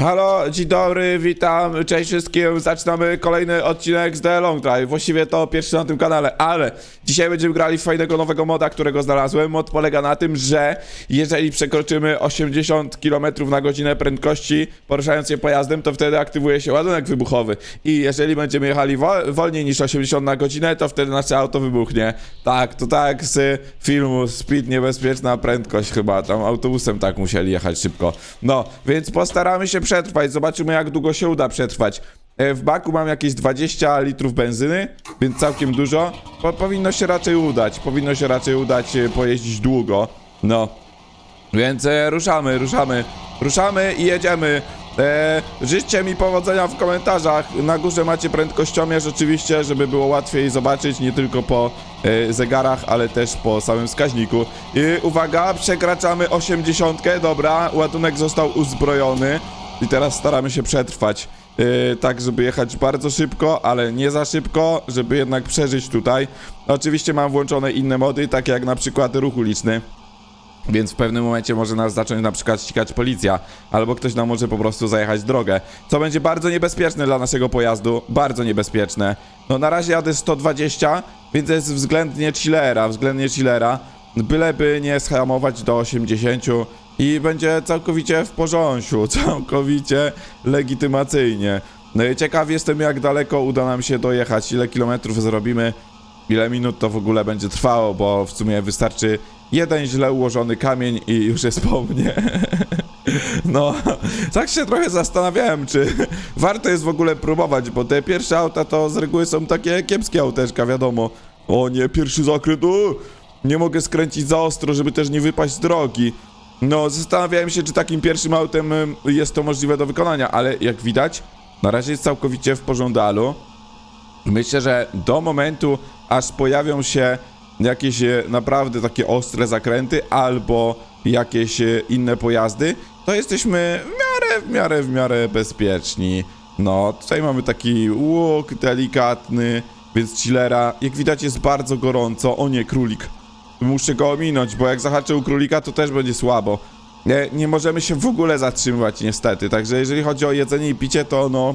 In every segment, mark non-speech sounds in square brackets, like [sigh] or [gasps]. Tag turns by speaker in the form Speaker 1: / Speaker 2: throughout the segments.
Speaker 1: Halo, dzień dobry, witam, cześć wszystkim. Zaczynamy kolejny odcinek z The Long Drive. Właściwie to pierwszy na tym kanale, ale dzisiaj będziemy grali w fajnego nowego moda, którego znalazłem. Mod polega na tym, że jeżeli przekroczymy 80 km na godzinę prędkości poruszając się pojazdem, to wtedy aktywuje się ładunek wybuchowy. I jeżeli będziemy jechali wo- wolniej niż 80 na godzinę, to wtedy nasze auto wybuchnie. Tak, to tak z filmu Speed Niebezpieczna Prędkość chyba, tam autobusem tak musieli jechać szybko. No, więc postaramy się przetrwać, zobaczymy jak długo się uda przetrwać. E, W baku mam jakieś 20 litrów benzyny, więc całkiem dużo. Po, powinno się raczej udać, powinno się raczej udać e, pojeździć długo. No, więc e, ruszamy, ruszamy, ruszamy i jedziemy. E, życzcie mi powodzenia w komentarzach. Na górze macie prędkościomierz oczywiście, żeby było łatwiej zobaczyć nie tylko po e, zegarach, ale też po samym wskaźniku. I uwaga, przekraczamy 80. Dobra, ładunek został uzbrojony i teraz staramy się przetrwać. E, tak, żeby jechać bardzo szybko, ale nie za szybko, żeby jednak przeżyć tutaj. Oczywiście mam włączone inne mody, takie jak na przykład ruch uliczny. Więc w pewnym momencie może nas zacząć na przykład ścigać policja, albo ktoś nam może po prostu zajechać drogę, co będzie bardzo niebezpieczne dla naszego pojazdu, bardzo niebezpieczne. No na razie jadę 120, więc jest względnie chillera, względnie chillera, byleby nie schamować do 80 i będzie całkowicie w porządku, [laughs] całkowicie legitymacyjnie. No i ciekaw jestem jak daleko uda nam się dojechać, ile kilometrów zrobimy, ile minut to w ogóle będzie trwało, bo w sumie wystarczy jeden źle ułożony kamień i już jest po mnie. [laughs] No, tak się trochę zastanawiałem, czy [laughs] warto jest w ogóle próbować, bo te pierwsze auta to z reguły są takie kiepskie auteczka, wiadomo. O nie, pierwszy zakręt, o, nie mogę skręcić za ostro, żeby też nie wypaść z drogi. No, zastanawiałem się, czy takim pierwszym autem jest to możliwe do wykonania, ale jak widać, na razie jest całkowicie w porządku. Myślę, że do momentu, aż pojawią się jakieś e, naprawdę takie ostre zakręty albo jakieś e, inne pojazdy, to jesteśmy w miarę, w miarę, w miarę bezpieczni. No, tutaj mamy taki łuk delikatny, więc chillera. Jak widać jest bardzo gorąco. O nie, królik. Muszę go ominąć, bo jak zahaczę u królika, to też będzie słabo. Nie, nie możemy się w ogóle zatrzymywać niestety, także jeżeli chodzi o jedzenie i picie, to no...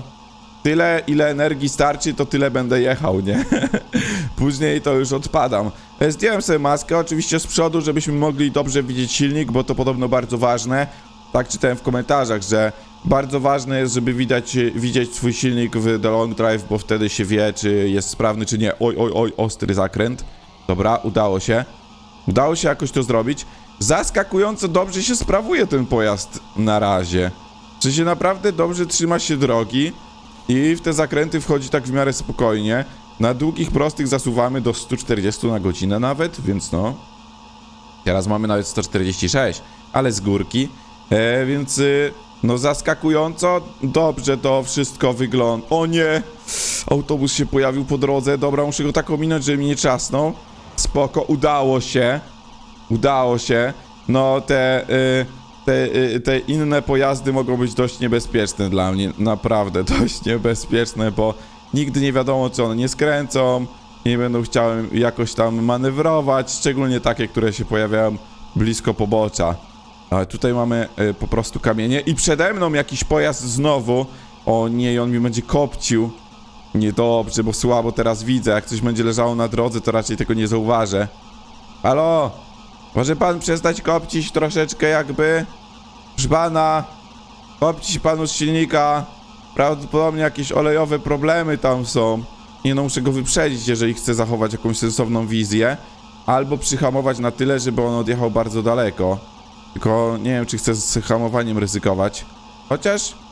Speaker 1: Tyle, ile energii starczy, to tyle będę jechał, nie? [laughs] Później to już odpadam. E, Zdjąłem sobie maskę, oczywiście z przodu, żebyśmy mogli dobrze widzieć silnik, bo to podobno bardzo ważne. Tak czytałem w komentarzach, że bardzo ważne jest, żeby widać, widzieć swój silnik w The Long Drive, bo wtedy się wie, czy jest sprawny, czy nie. Oj, oj, oj, ostry zakręt. Dobra, udało się. Udało się jakoś to zrobić. Zaskakująco dobrze się sprawuje ten pojazd na razie. Czy się naprawdę dobrze trzyma się drogi i w te zakręty wchodzi tak w miarę spokojnie. Na długich, prostych zasuwamy do 140 na godzinę nawet, więc no. Teraz mamy nawet 146, ale z górki. E, więc y, no zaskakująco dobrze to wszystko wygląda. O nie! Autobus się pojawił po drodze. Dobra, muszę go tak ominąć, żeby mi nie czasnął. Spoko, udało się. Udało się. No te, y, te, y, te inne pojazdy mogą być dość niebezpieczne dla mnie. Naprawdę [laughs] dość niebezpieczne, bo nigdy nie wiadomo, czy one nie skręcą. Nie będą chciały jakoś tam manewrować, szczególnie takie, które się pojawiają blisko pobocza. Ale tutaj mamy y, po prostu kamienie i przede mną jakiś pojazd znowu. O nie, on mi będzie kopcił. Niedobrze, bo słabo teraz widzę. Jak coś będzie leżało na drodze, to raczej tego nie zauważę. Halo? Może pan przestać kopcić troszeczkę jakby? Proszę pana, kopcić panu z silnika. Prawdopodobnie jakieś olejowe problemy tam są. Nie no, muszę go wyprzedzić, jeżeli chcę zachować jakąś sensowną wizję. Albo przyhamować na tyle, żeby on odjechał bardzo daleko. Tylko nie wiem, czy chcę z hamowaniem ryzykować. Chociaż...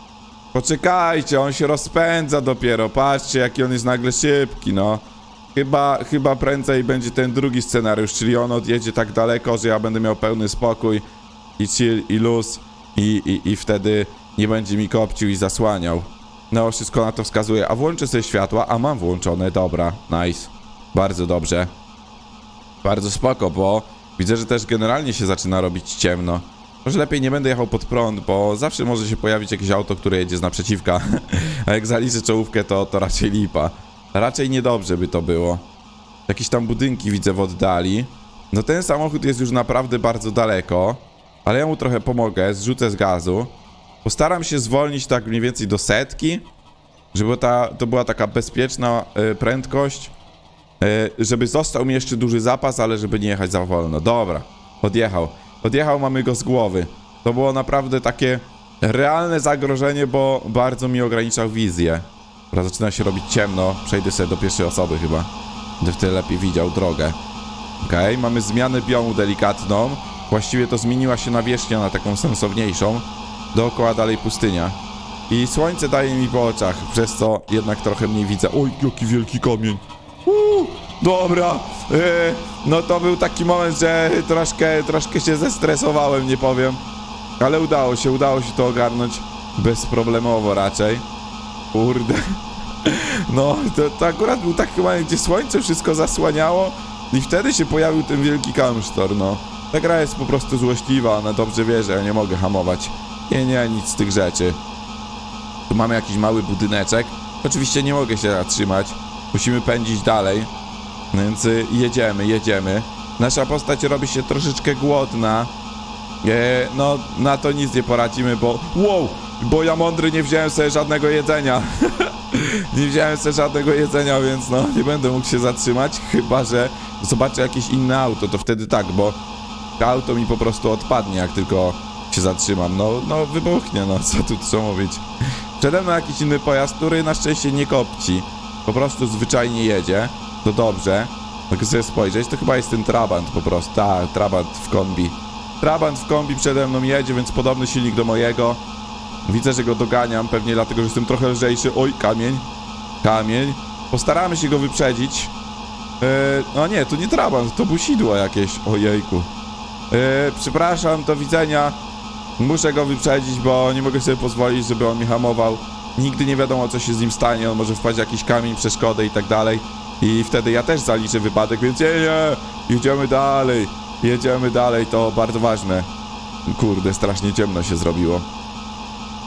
Speaker 1: Poczekajcie, on się rozpędza dopiero. Patrzcie, jaki on jest nagle szybki, no. Chyba, chyba prędzej będzie ten drugi scenariusz, czyli on odjedzie tak daleko, że ja będę miał pełny spokój i chill i luz i, i, i wtedy nie będzie mi kopcił i zasłaniał. No, wszystko na to wskazuje. A włączę sobie światła, a mam włączone, dobra, nice. Bardzo dobrze. Bardzo spoko, bo widzę, że też generalnie się zaczyna robić ciemno. Może lepiej nie będę jechał pod prąd, bo zawsze może się pojawić jakieś auto, które jedzie z naprzeciwka. [laughs] A jak zaliczę czołówkę, to, to raczej lipa. Raczej niedobrze by to było. Jakieś tam budynki widzę w oddali. No ten samochód jest już naprawdę bardzo daleko. Ale ja mu trochę pomogę, zrzucę z gazu. Postaram się zwolnić tak mniej więcej do setki, żeby ta, to była taka bezpieczna e, prędkość, e, żeby został mi jeszcze duży zapas, ale żeby nie jechać za wolno. Dobra, odjechał. Odjechał, mamy go z głowy. To było naprawdę takie realne zagrożenie, bo bardzo mi ograniczał wizję. Teraz zaczyna się robić ciemno, przejdę sobie do pierwszej osoby chyba. Będę wtedy lepiej widział drogę. Okej, mamy zmianę biomu delikatną. Właściwie to zmieniła się nawierzchnia na taką sensowniejszą. Dookoła dalej pustynia. I słońce daje mi po oczach, przez co jednak trochę mniej widzę. Oj, jaki wielki kamień. Dobra. Yy, no to był taki moment, że troszkę, troszkę się zestresowałem, nie powiem. Ale udało się, udało się to ogarnąć bezproblemowo raczej. Kurde. [laughs] No, to, to akurat był taki moment, gdzie słońce wszystko zasłaniało i wtedy się pojawił ten wielki kamsztor, no. Ta gra jest po prostu złośliwa, ona dobrze wie, że ja nie mogę hamować. Nie, nie, nic z tych rzeczy. Tu mamy jakiś mały budyneczek. Oczywiście nie mogę się zatrzymać. Musimy pędzić dalej. Więc y, jedziemy, jedziemy. Nasza postać robi się troszeczkę głodna. E, no, na to nic nie poradzimy, bo... Wow! Bo ja mądry nie wziąłem sobie żadnego jedzenia. [laughs] nie wziąłem sobie żadnego jedzenia, więc no, nie będę mógł się zatrzymać, chyba że zobaczę jakieś inne auto, to wtedy tak, bo to auto mi po prostu odpadnie, jak tylko się zatrzymam. No, no wybuchnie, no, co tu trzeba mówić. Przede mną jakiś inny pojazd, który na szczęście nie kopci. Po prostu zwyczajnie jedzie. To dobrze. Mogę sobie spojrzeć, to chyba jest ten Trabant po prostu. Tak, Trabant w kombi. Trabant w kombi przede mną jedzie, więc podobny silnik do mojego. Widzę, że go doganiam, pewnie dlatego, że jestem trochę lżejszy. Oj, kamień. Kamień. Postaramy się go wyprzedzić. Eee, no nie, to nie Trabant, to busidło jakieś. Ojejku. Eee, przepraszam, do widzenia. Muszę go wyprzedzić, bo nie mogę sobie pozwolić, żeby on mi hamował. Nigdy nie wiadomo, co się z nim stanie. On może wpaść jakiś kamień, przeszkodę i tak dalej. I wtedy ja też zaliczę wypadek, więc nie, nie. Jedziemy dalej. Jedziemy dalej, to bardzo ważne. Kurde, strasznie ciemno się zrobiło.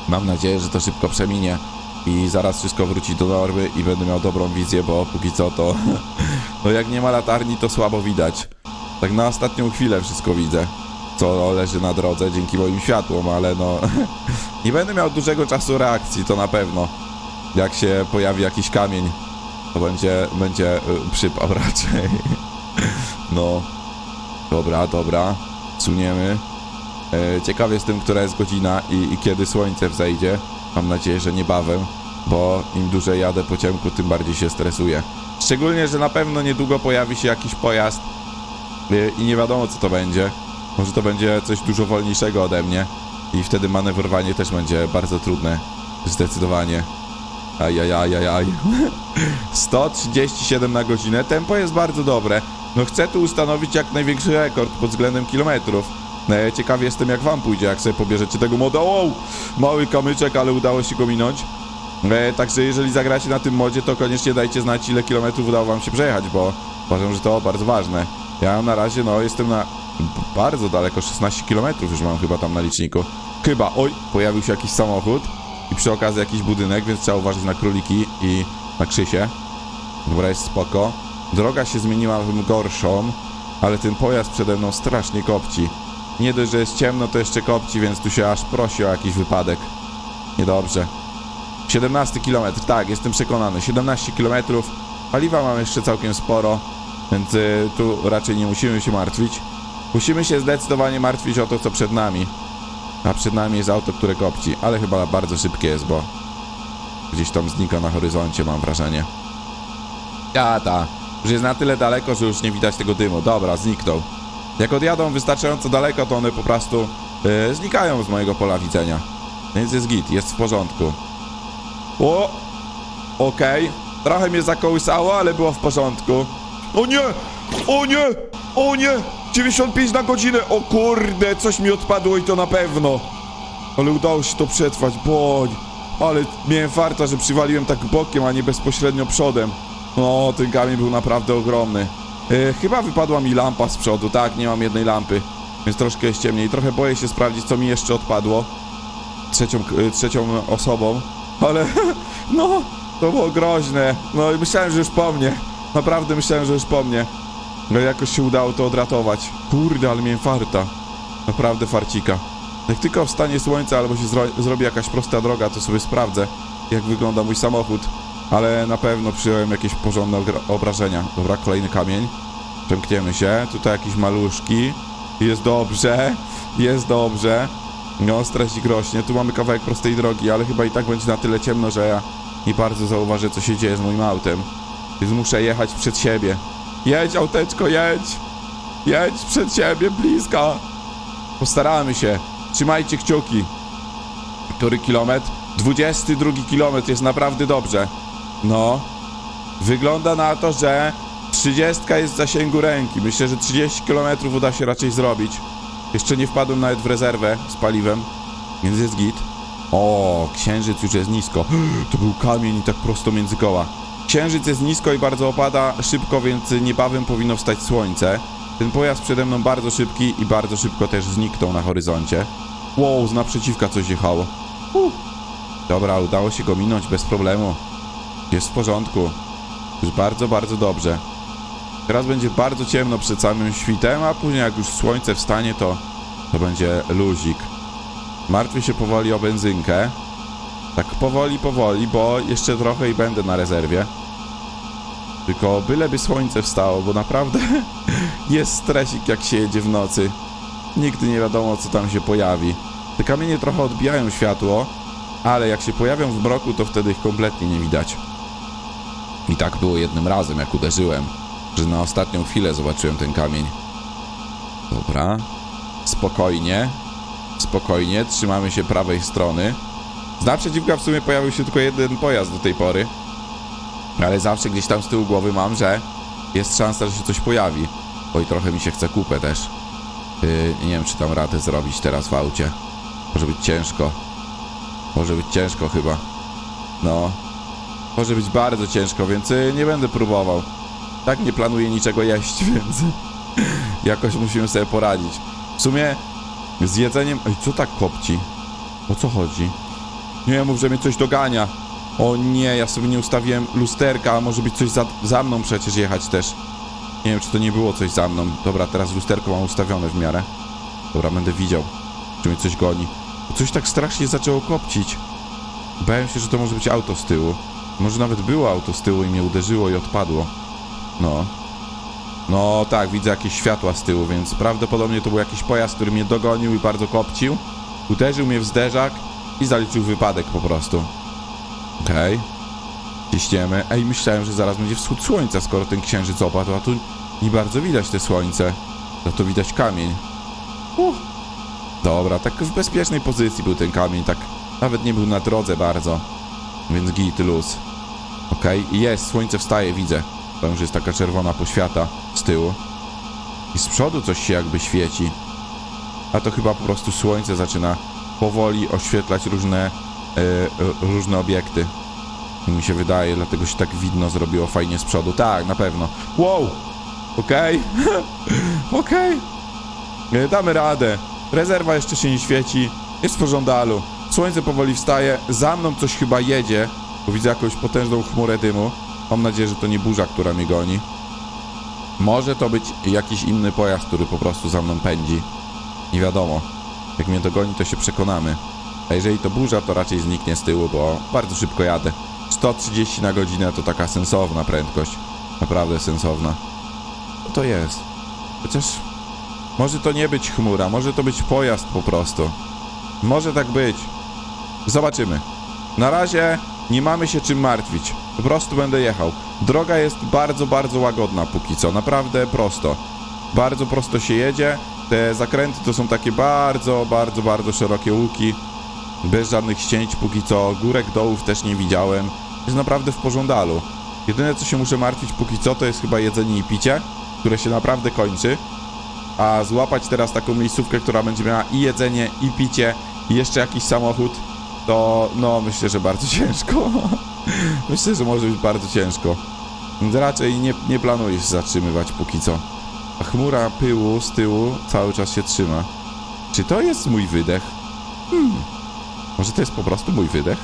Speaker 1: Mam nadzieję, że to szybko przeminie i zaraz wszystko wróci do normy i będę miał dobrą wizję, bo póki co to... [laughs] No jak nie ma latarni, to słabo widać. Tak na ostatnią chwilę wszystko widzę, co leży na drodze dzięki moim światłom, ale no... [laughs] Nie będę miał dużego czasu reakcji, to na pewno. Jak się pojawi jakiś kamień, to będzie, będzie y, przypał raczej. No. Dobra, dobra. Suniemy. E, Ciekaw jestem, która jest godzina i, i kiedy słońce wzejdzie. Mam nadzieję, że niebawem, bo im dłużej jadę po ciemku, tym bardziej się stresuję. Szczególnie, że na pewno niedługo pojawi się jakiś pojazd y, i nie wiadomo, co to będzie. Może to będzie coś dużo wolniejszego ode mnie i wtedy manewrowanie też będzie bardzo trudne. Zdecydowanie. Ajajajajaj. [laughs] 137 na godzinę. Tempo jest bardzo dobre. No chcę tu ustanowić jak największy rekord pod względem kilometrów. E, Ciekawy jestem jak wam pójdzie, jak sobie pobierzecie tego moda. Wow! Mały kamyczek, ale udało się go minąć. E, także jeżeli zagracie na tym modzie, to koniecznie dajcie znać ile kilometrów udało wam się przejechać, bo uważam, że to bardzo ważne. Ja na razie no jestem na bardzo daleko, 16 kilometrów już mam chyba tam na liczniku. Chyba, oj, pojawił się jakiś samochód i przy okazji jakiś budynek, więc trzeba uważać na króliki i na Krzysie. Dobra, jest spoko. Droga się zmieniła w gorszą, ale ten pojazd przede mną strasznie kopci. Nie dość, że jest ciemno, to jeszcze kopci, więc tu się aż prosi o jakiś wypadek. Niedobrze. 17 km, tak, jestem przekonany. 17 km. Paliwa mam jeszcze całkiem sporo, więc y, tu raczej nie musimy się martwić. Musimy się zdecydowanie martwić o to, co przed nami. A przed nami jest auto, które kopci, ale chyba bardzo szybkie jest, bo gdzieś tam znika na horyzoncie, mam wrażenie. Ja, ta. Już jest na tyle daleko, że już nie widać tego dymu. Dobra, zniknął. Jak odjadą wystarczająco daleko, to one po prostu yy, znikają z mojego pola widzenia. Więc jest git, jest w porządku. O! Okej. Trochę mnie zakołysało, ale było w porządku. O nie! O nie! O nie! 95 na godzinę! O kurde, coś mi odpadło i to na pewno. Ale udało się to przetrwać, boń. Ale miałem farta, że przywaliłem tak bokiem, a nie bezpośrednio przodem. No, ten kamień był naprawdę ogromny. E, chyba wypadła mi lampa z przodu, tak, nie mam jednej lampy. Więc troszkę jest ciemniej. Trochę boję się sprawdzić, co mi jeszcze odpadło. Trzecią, e, trzecią osobą. Ale, [laughs] no, to było groźne. No i myślałem, że już po mnie. Naprawdę myślałem, że już po mnie. No jakoś się udało to odratować. Kurde, ale miałem farta. Naprawdę farcika. Jak tylko wstanie słońce albo się zro zrobi jakaś prosta droga, to sobie sprawdzę, jak wygląda mój samochód. Ale na pewno przyjąłem jakieś porządne obrażenia. Dobra, kolejny kamień. Przemkniemy się. Tutaj jakieś maluszki. Jest dobrze. Jest dobrze. No, stresik rośnie. Tu mamy kawałek prostej drogi, ale chyba i tak będzie na tyle ciemno, że ja nie bardzo zauważę, co się dzieje z moim autem. Więc muszę jechać przed siebie. Jedź, auteczko, jedź! Jedź przed siebie, blisko! Postaramy się. Trzymajcie kciuki. Który kilometr? 22 kilometr jest naprawdę dobrze. No. Wygląda na to, że 30 jest w zasięgu ręki. Myślę, że 30 km uda się raczej zrobić. Jeszcze nie wpadłem nawet w rezerwę z paliwem, więc jest git. O, księżyc już jest nisko. [gasps] To był kamień i tak prosto między koła. Księżyc jest nisko i bardzo opada szybko, więc niebawem powinno wstać słońce. Ten pojazd przede mną bardzo szybki i bardzo szybko też zniknął na horyzoncie. Wow, z naprzeciwka coś jechało. Uh. Dobra, udało się go minąć bez problemu. Jest w porządku. Już bardzo, bardzo dobrze. Teraz będzie bardzo ciemno przed samym świtem, a później jak już słońce wstanie, to, to będzie luzik. Martwię się powoli o benzynkę. Tak powoli, powoli, bo jeszcze trochę i będę na rezerwie. Tylko byleby słońce wstało, bo naprawdę [laughs] jest stresik jak się jedzie w nocy. Nigdy nie wiadomo co tam się pojawi. Te kamienie trochę odbijają światło, ale jak się pojawią w mroku, to wtedy ich kompletnie nie widać. I tak było jednym razem, jak uderzyłem, że na ostatnią chwilę zobaczyłem ten kamień. Dobra. Spokojnie. Spokojnie, trzymamy się prawej strony. Z naprzeciwka w sumie pojawił się tylko jeden pojazd do tej pory. Ale zawsze gdzieś tam z tyłu głowy mam, że jest szansa, że się coś pojawi. Oj, trochę mi się chce kupę też. Yy, nie wiem, czy tam radę zrobić teraz w aucie. Może być ciężko. Może być ciężko chyba. No. Może być bardzo ciężko, więc y, nie będę próbował. Tak nie planuję niczego jeść, [laughs] więc jakoś musimy sobie poradzić. W sumie z jedzeniem... Ej, co tak kopci? O co chodzi? Nie mów, że mnie coś dogania. O nie, ja sobie nie ustawiłem lusterka, a może być coś za, za mną przecież jechać też. Nie wiem, czy to nie było coś za mną. Dobra, teraz lusterko mam ustawione w miarę. Dobra, będę widział, czy mnie coś goni. Coś tak strasznie zaczęło kopcić. Bałem się, że to może być auto z tyłu. Może nawet było auto z tyłu i mnie uderzyło i odpadło. No. No tak, widzę jakieś światła z tyłu, więc prawdopodobnie to był jakiś pojazd, który mnie dogonił i bardzo kopcił. Uderzył mnie w zderzak i zaliczył wypadek po prostu. Okej. Ciśniemy. Ej, myślałem, że zaraz będzie wschód słońca, skoro ten księżyc opadł, a tu nie bardzo widać te słońce. Za to widać kamień. Uff. Dobra, tak w bezpiecznej pozycji był ten kamień, tak nawet nie był na drodze bardzo. Więc git, luz. Okej, i jest, słońce wstaje, widzę. Tam już jest taka czerwona poświata z tyłu. I z przodu coś się jakby świeci. A to chyba po prostu słońce zaczyna powoli oświetlać różne, e, różne obiekty. Mi się wydaje, dlatego się tak widno zrobiło fajnie z przodu. Tak, na pewno. Wow! Okej. [laughs] Okej. E, Damy radę. Rezerwa jeszcze się nie świeci. Jest w pożądalu. Słońce powoli wstaje. Za mną coś chyba jedzie, bo widzę jakąś potężną chmurę dymu. Mam nadzieję, że to nie burza, która mnie goni. Może to być jakiś inny pojazd, który po prostu za mną pędzi. Nie wiadomo. Jak mnie dogoni, to się przekonamy. A jeżeli to burza, to raczej zniknie z tyłu, bo bardzo szybko jadę. 130 na godzinę to taka sensowna prędkość. Naprawdę sensowna. Co to jest? Chociaż może to nie być chmura, może to być pojazd po prostu. Może tak być. Zobaczymy. Na razie nie mamy się czym martwić. Po prostu będę jechał. Droga jest bardzo, bardzo łagodna póki co. Naprawdę prosto. Bardzo prosto się jedzie. Te zakręty to są takie bardzo, bardzo, bardzo szerokie łuki. Bez żadnych ścięć póki co. Górek dołów też nie widziałem. Jest naprawdę w pożądalu. Jedyne co się muszę martwić póki co to jest chyba jedzenie i picie, które się naprawdę kończy. A złapać teraz taką miejscówkę, która będzie miała i jedzenie, i picie, i jeszcze jakiś samochód, to no myślę, że bardzo [laughs] ciężko. myślę, że może być bardzo ciężko. Raczej nie, nie planuję się zatrzymywać póki co. A chmura pyłu z tyłu cały czas się trzyma. Czy to jest mój wydech? Hmm. Może to jest po prostu mój wydech?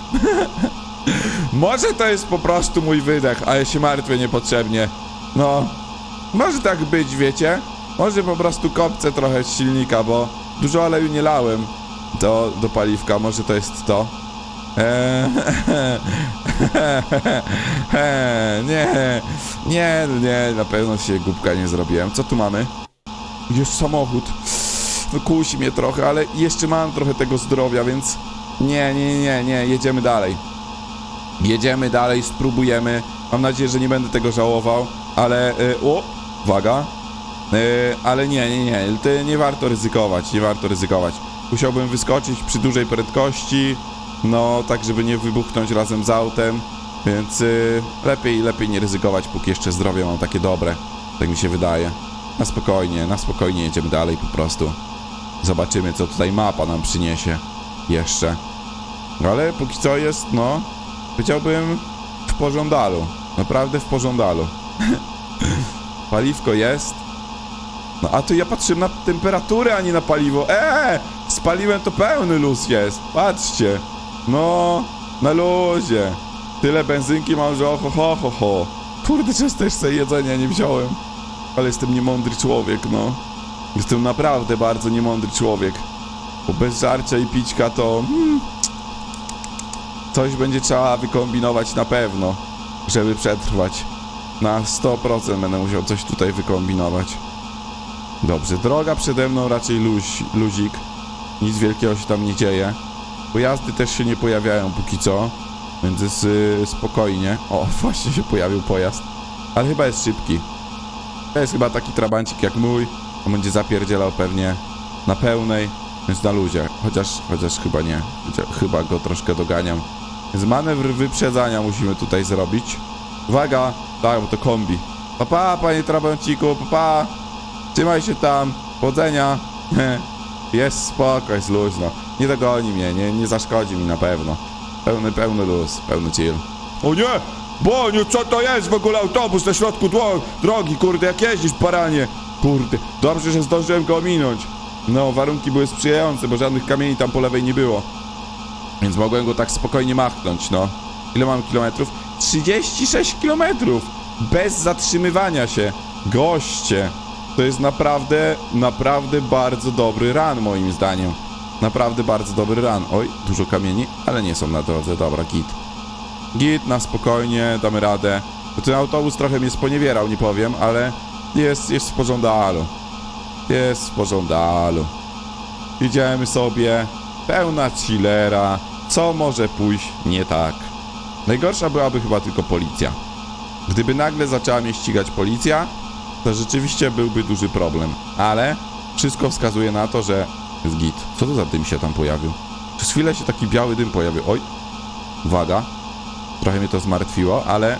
Speaker 1: [laughs] może to jest po prostu mój wydech, a ja się martwię niepotrzebnie. No, może tak być, wiecie? Może po prostu kopcę trochę z silnika, bo dużo oleju nie lałem. To do paliwka, może to jest to. Eee, [laughs] nie, nie, nie, na pewno się głupka nie zrobiłem. Co tu mamy? Jest samochód. No mnie trochę, ale jeszcze mam trochę tego zdrowia, więc nie, nie, nie, nie, jedziemy dalej. Jedziemy dalej, spróbujemy. Mam nadzieję, że nie będę tego żałował, ale... Y, o, uwaga. Y, ale nie, nie, nie, nie warto ryzykować, nie warto ryzykować. Musiałbym wyskoczyć przy dużej prędkości, no tak, żeby nie wybuchnąć razem z autem, więc y, lepiej, lepiej nie ryzykować, póki jeszcze zdrowie mam takie dobre, tak mi się wydaje. Na spokojnie, na spokojnie jedziemy dalej po prostu. Zobaczymy, co tutaj mapa nam przyniesie jeszcze. Ale póki co jest, no, powiedziałbym w pożądalu. Naprawdę w pożądalu. [laughs] Paliwko jest. No a tu ja patrzyłem na temperaturę, a nie na paliwo. Eee! Spaliłem to pełny luz jest. Patrzcie. No, na luzie. Tyle benzynki mam, że oho, ho, ho, ho. Kurde, czy też sobie jedzenia nie wziąłem. Ale jestem niemądry człowiek, no. Jestem naprawdę bardzo niemądry człowiek. Bo bez żarcia i pićka to... Hmm, coś będzie trzeba wykombinować na pewno, żeby przetrwać. Na 100% będę musiał coś tutaj wykombinować. Dobrze, droga przede mną raczej luź, luzik. Nic wielkiego się tam nie dzieje. Pojazdy też się nie pojawiają póki co, więc jest y, spokojnie. O, [laughs] właśnie się pojawił pojazd. Ale chyba jest szybki. To jest chyba taki trabancik jak mój. On będzie zapierdzielał pewnie na pełnej, więc na luzie. Chociaż, chociaż chyba nie. Chyba go troszkę doganiam. Więc manewr wyprzedzania musimy tutaj zrobić. Uwaga! Tak, bo to kombi. Papa, panie trabanciku, papa! Trzymaj się tam! Powodzenia! [laughs] Jest spoko, jest luźno. Nie dogoni mnie, nie, nie zaszkodzi mi na pewno. Pełny, pełny luz, pełny chill. O nie! Boniu, co to jest w ogóle autobus na środku dro drogi, kurde, jak jeździsz, paranie? Kurde, dobrze, że zdążyłem go ominąć. No, warunki były sprzyjające, bo żadnych kamieni tam po lewej nie było. Więc mogłem go tak spokojnie machnąć, no. Ile mam kilometrów? 36 kilometrów! Bez zatrzymywania się. Goście! To jest naprawdę, naprawdę bardzo dobry run, moim zdaniem. Naprawdę bardzo dobry run. Oj, dużo kamieni, ale nie są na drodze. Dobra, git. Git, na spokojnie, damy radę. Ten autobus trochę mnie sponiewierał, nie powiem, ale jest, jest w pożądalu. Jest w pożądalu. Idziemy sobie, pełna chillera. Co może pójść nie tak? Najgorsza byłaby chyba tylko policja. Gdyby nagle zaczęła mnie ścigać policja, to rzeczywiście byłby duży problem. Ale wszystko wskazuje na to, że jest git. Co to za dym się tam pojawił? Przez chwilę się taki biały dym pojawił. Oj, uwaga. Trochę mnie to zmartwiło, ale,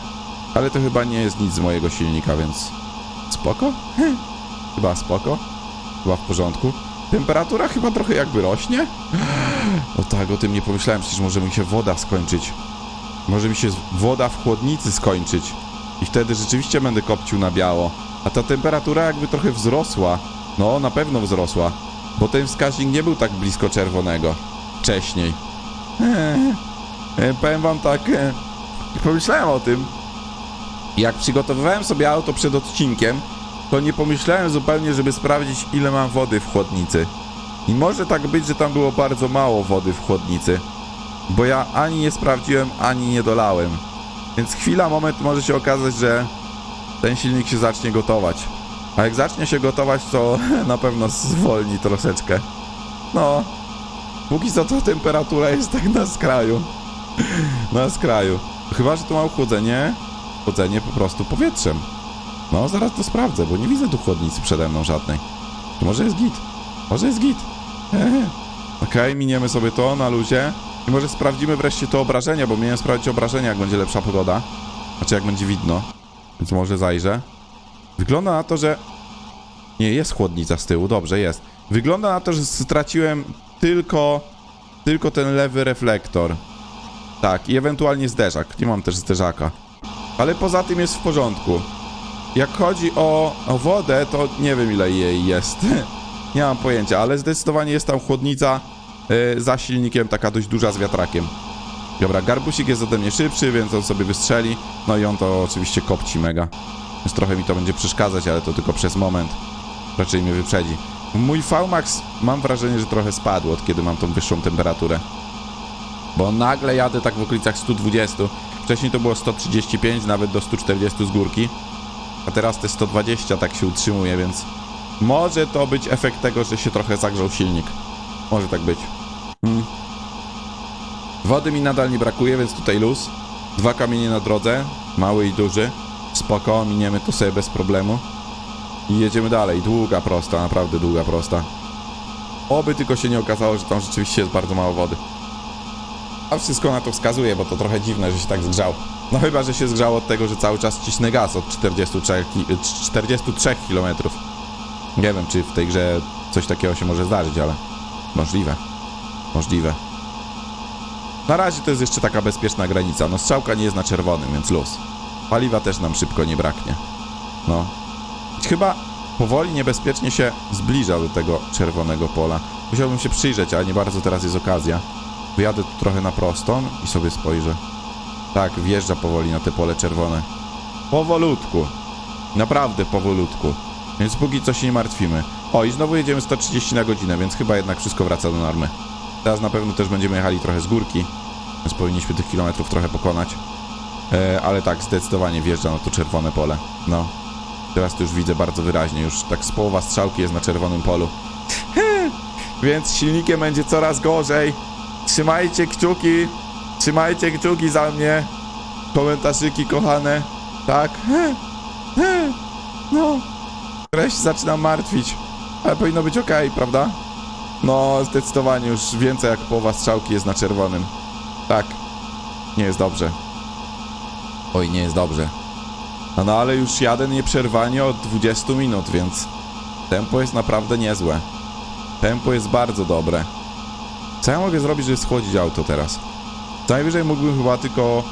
Speaker 1: ale to chyba nie jest nic z mojego silnika, więc spoko? Chyba spoko. Chyba w porządku. Temperatura chyba trochę jakby rośnie. [gasps] O tak, o tym nie pomyślałem, przecież może mi się woda skończyć. Może mi się woda w chłodnicy skończyć. I wtedy rzeczywiście będę kopcił na biało. A ta temperatura jakby trochę wzrosła. No, na pewno wzrosła. Bo ten wskaźnik nie był tak blisko czerwonego. Wcześniej. Eee, powiem wam tak... E, pomyślałem o tym. Jak przygotowywałem sobie auto przed odcinkiem, to nie pomyślałem zupełnie, żeby sprawdzić, ile mam wody w chłodnicy. I może tak być, że tam było bardzo mało wody w chłodnicy. Bo ja ani nie sprawdziłem, ani nie dolałem. Więc chwila, moment może się okazać, że ten silnik się zacznie gotować. A jak zacznie się gotować, to [laughs] na pewno zwolni troszeczkę. No, póki co to temperatura jest tak na skraju. [laughs] Na skraju. Chyba, że tu mam chłodzenie. Chłodzenie po prostu powietrzem. No, zaraz to sprawdzę, bo nie widzę tu chłodnicy przede mną żadnej. To może jest git. Może jest git. [laughs] Okej, miniemy sobie to na luzie. I może sprawdzimy wreszcie to obrażenia, bo miałem sprawdzić obrażenia, jak będzie lepsza pogoda. Znaczy, jak będzie widno. Więc może zajrzę. Wygląda na to, że... Nie, jest chłodnica z tyłu, dobrze, jest. Wygląda na to, że straciłem tylko... Tylko ten lewy reflektor. Tak, i ewentualnie zderzak. Nie mam też zderzaka. Ale poza tym jest w porządku. Jak chodzi o, o wodę, to nie wiem ile jej jest. [laughs] nie mam pojęcia, ale zdecydowanie jest tam chłodnica yy, za silnikiem, taka dość duża z wiatrakiem. Dobra, garbusik jest ode mnie szybszy, więc on sobie wystrzeli. No i on to oczywiście kopci mega. Więc trochę mi to będzie przeszkadzać, ale to tylko przez moment. Raczej mnie wyprzedzi. Mój VMAX mam wrażenie, że trochę spadł od kiedy mam tą wyższą temperaturę. Bo nagle jadę tak w okolicach 120. Wcześniej to było 135, nawet do 140 z górki. A teraz te 120 tak się utrzymuje, więc może to być efekt tego, że się trochę zagrzał silnik. Może tak być. Hmm. Wody mi nadal nie brakuje, więc tutaj luz. Dwa kamienie na drodze, mały i duży. Spoko, miniemy to sobie bez problemu. I jedziemy dalej. Długa prosta, naprawdę długa prosta. Oby tylko się nie okazało, że tam rzeczywiście jest bardzo mało wody. A wszystko na to wskazuje, bo to trochę dziwne, że się tak zgrzał. No chyba, że się zgrzał od tego, że cały czas cisnę gaz od 43, ki- 43 km. Nie wiem, czy w tej grze coś takiego się może zdarzyć, ale możliwe. Możliwe. Na razie to jest jeszcze taka bezpieczna granica. No strzałka nie jest na czerwonym, więc luz. Paliwa też nam szybko nie braknie. No. Chyba powoli niebezpiecznie się zbliża do tego czerwonego pola. Musiałbym się przyjrzeć, ale nie bardzo teraz jest okazja. Wyjadę tu trochę na prostą i sobie spojrzę. Tak, wjeżdża powoli na te pole czerwone. Powolutku. Naprawdę powolutku. Więc póki co się nie martwimy. O, i znowu jedziemy 130 na godzinę, więc chyba jednak wszystko wraca do normy. Teraz na pewno też będziemy jechali trochę z górki, więc powinniśmy tych kilometrów trochę pokonać. E, ale tak, zdecydowanie wjeżdża na to czerwone pole. No. Teraz to już widzę bardzo wyraźnie, już tak z połowa strzałki jest na czerwonym polu. [laughs] Więc silnikiem będzie coraz gorzej. Trzymajcie kciuki. Trzymajcie kciuki za mnie. Komentarzyki kochane. Tak. [laughs] No. Treść zaczynam martwić. Ale powinno być ok, prawda? No, zdecydowanie już więcej jak połowa strzałki jest na czerwonym. Tak. Nie jest dobrze. Oj, nie jest dobrze. No, no ale już jadę nieprzerwanie od 20 minut, więc tempo jest naprawdę niezłe. Tempo jest bardzo dobre. Co ja mogę zrobić, żeby schłodzić auto teraz? Co najwyżej mógłbym chyba tylko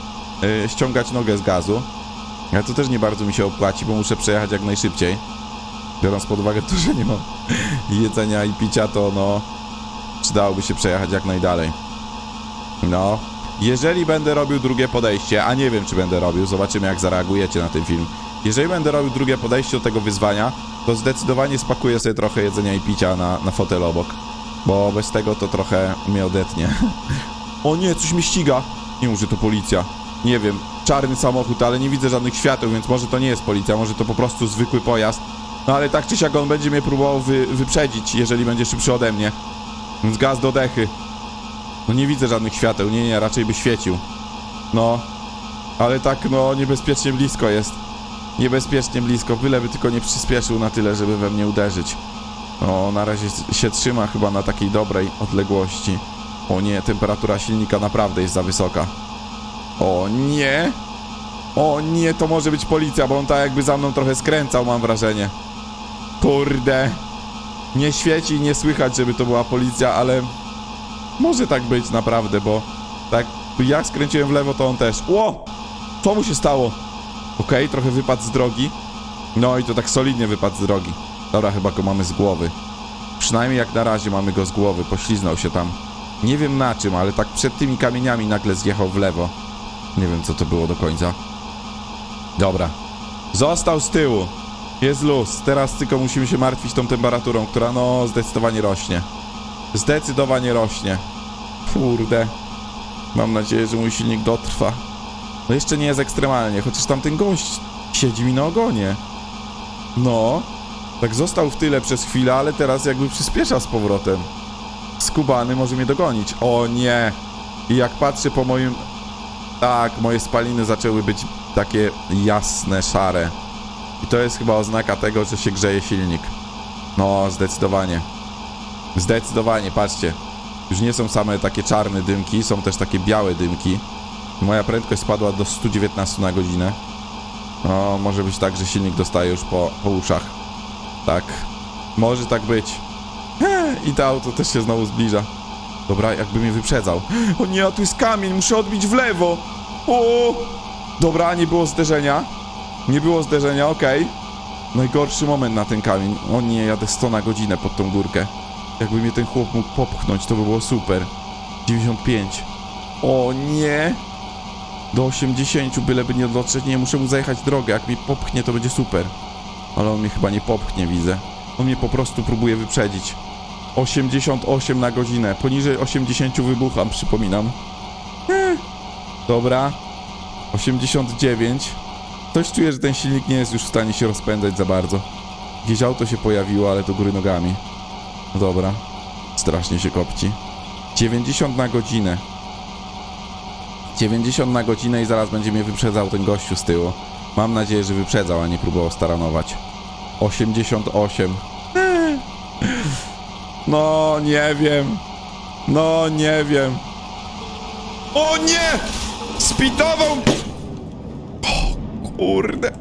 Speaker 1: y, ściągać nogę z gazu. Ale to też nie bardzo mi się opłaci, bo muszę przejechać jak najszybciej. Biorąc pod uwagę to, że nie mam [laughs] jedzenia i picia, to no przydałoby się przejechać jak najdalej. No, jeżeli będę robił drugie podejście, a nie wiem czy będę robił, zobaczymy jak zareagujecie na ten film. Jeżeli będę robił drugie podejście do tego wyzwania, to zdecydowanie spakuję sobie trochę jedzenia i picia na, na fotel obok. Bo bez tego to trochę mnie odetnie. [laughs] o nie, coś mnie ściga. Nie może to policja. Nie wiem, czarny samochód, ale nie widzę żadnych świateł, więc może to nie jest policja, może to po prostu zwykły pojazd. No ale tak czy siak on będzie mnie próbował wy, wyprzedzić, jeżeli będzie szybszy ode mnie. Więc gaz do dechy. No nie widzę żadnych świateł, nie, nie, raczej by świecił. No, ale tak, no, niebezpiecznie blisko jest. Niebezpiecznie blisko, byleby tylko nie przyspieszył na tyle, żeby we mnie uderzyć. No, na razie się trzyma chyba na takiej dobrej odległości. O nie, temperatura silnika naprawdę jest za wysoka. O nie! O nie, to może być policja, bo on tak jakby za mną trochę skręcał, mam wrażenie. Kurde. Nie świeci i nie słychać, żeby to była policja, ale może tak być naprawdę, bo tak jak skręciłem w lewo, to on też. Ło! Co mu się stało? Okej, trochę wypadł z drogi. No i to tak solidnie wypadł z drogi. Dobra, chyba go mamy z głowy. Przynajmniej jak na razie mamy go z głowy. Pośliznął się tam. Nie wiem na czym, ale tak przed tymi kamieniami nagle zjechał w lewo. Nie wiem co to było do końca. Dobra. Został z tyłu. Jest luz. Teraz tylko musimy się martwić tą temperaturą, która no zdecydowanie rośnie. Zdecydowanie rośnie. Kurde. Mam nadzieję, że mój silnik dotrwa. No jeszcze nie jest ekstremalnie, chociaż tamten gość siedzi mi na ogonie. No. Tak został w tyle przez chwilę, ale teraz jakby przyspiesza z powrotem. Skubany może mnie dogonić. O nie. I jak patrzę po moim... Tak, moje spaliny zaczęły być takie jasne, szare. I to jest chyba oznaka tego, że się grzeje silnik. No, zdecydowanie. Zdecydowanie, patrzcie. Już nie są same takie czarne dymki, są też takie białe dymki. Moja prędkość spadła do 119 na godzinę. No, może być tak, że silnik dostaje już po, po uszach. Tak. Może tak być. I to auto też się znowu zbliża. Dobra, jakby mnie wyprzedzał. [gasps] O nie, a tu jest kamień, muszę odbić w lewo. O! Dobra, nie było zderzenia. Nie było zderzenia, okej. Najgorszy moment na ten kamień. O nie, jadę 100 na godzinę pod tą górkę. Jakby mnie ten chłop mógł popchnąć, to by było super. 95. O nie! Do 80, byleby nie dotrzeć. Nie, muszę mu zajechać drogę. Jak mi popchnie, to będzie super. Ale on mnie chyba nie popchnie, widzę. On mnie po prostu próbuje wyprzedzić. 88 na godzinę. Poniżej 80 wybucham, przypominam. Eh, Dobra. 89. Coś czuję, że ten silnik nie jest już w stanie się rozpędzać za bardzo. Gdzieś auto się pojawiło, ale do góry nogami. Dobra. Strasznie się kopci. 90 na godzinę. 90 na godzinę i zaraz będzie mnie wyprzedzał ten gościu z tyłu. Mam nadzieję, że wyprzedzał, a nie próbował staranować. 88. [laughs] No, nie wiem. No, nie wiem. O nie! Spitował! O, kurde.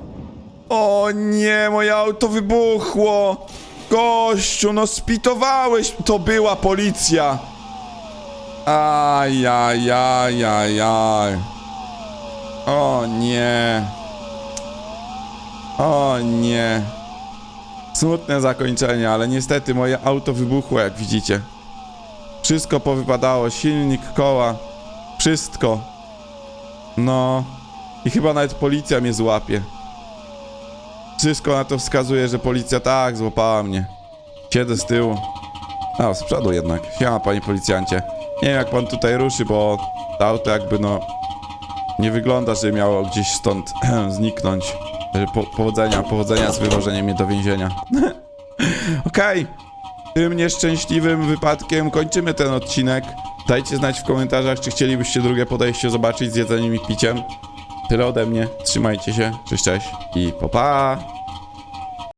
Speaker 1: O nie, moje auto wybuchło! Gościu, no spitowałeś! To była policja! Ajajajajaj. O nie. O nie. Smutne zakończenie, ale niestety moje auto wybuchło, jak widzicie. Wszystko powypadało, silnik, koła, wszystko. No. I chyba nawet policja mnie złapie. Wszystko na to wskazuje, że policja tak złapała mnie. Siedzę z tyłu. A, z przodu jednak. Siema, panie policjancie. Nie wiem, jak pan tutaj ruszy, bo to auto jakby no... Nie wygląda, że miało gdzieś stąd [clears throat] zniknąć. Po, powodzenia, powodzenia z wywożeniem mnie do więzienia. [laughs] Okej. Tym nieszczęśliwym wypadkiem kończymy ten odcinek. Dajcie znać w komentarzach, czy chcielibyście drugie podejście zobaczyć z jedzeniem i piciem. Tyle ode mnie. Trzymajcie się. Cześć, cześć. I pa pa.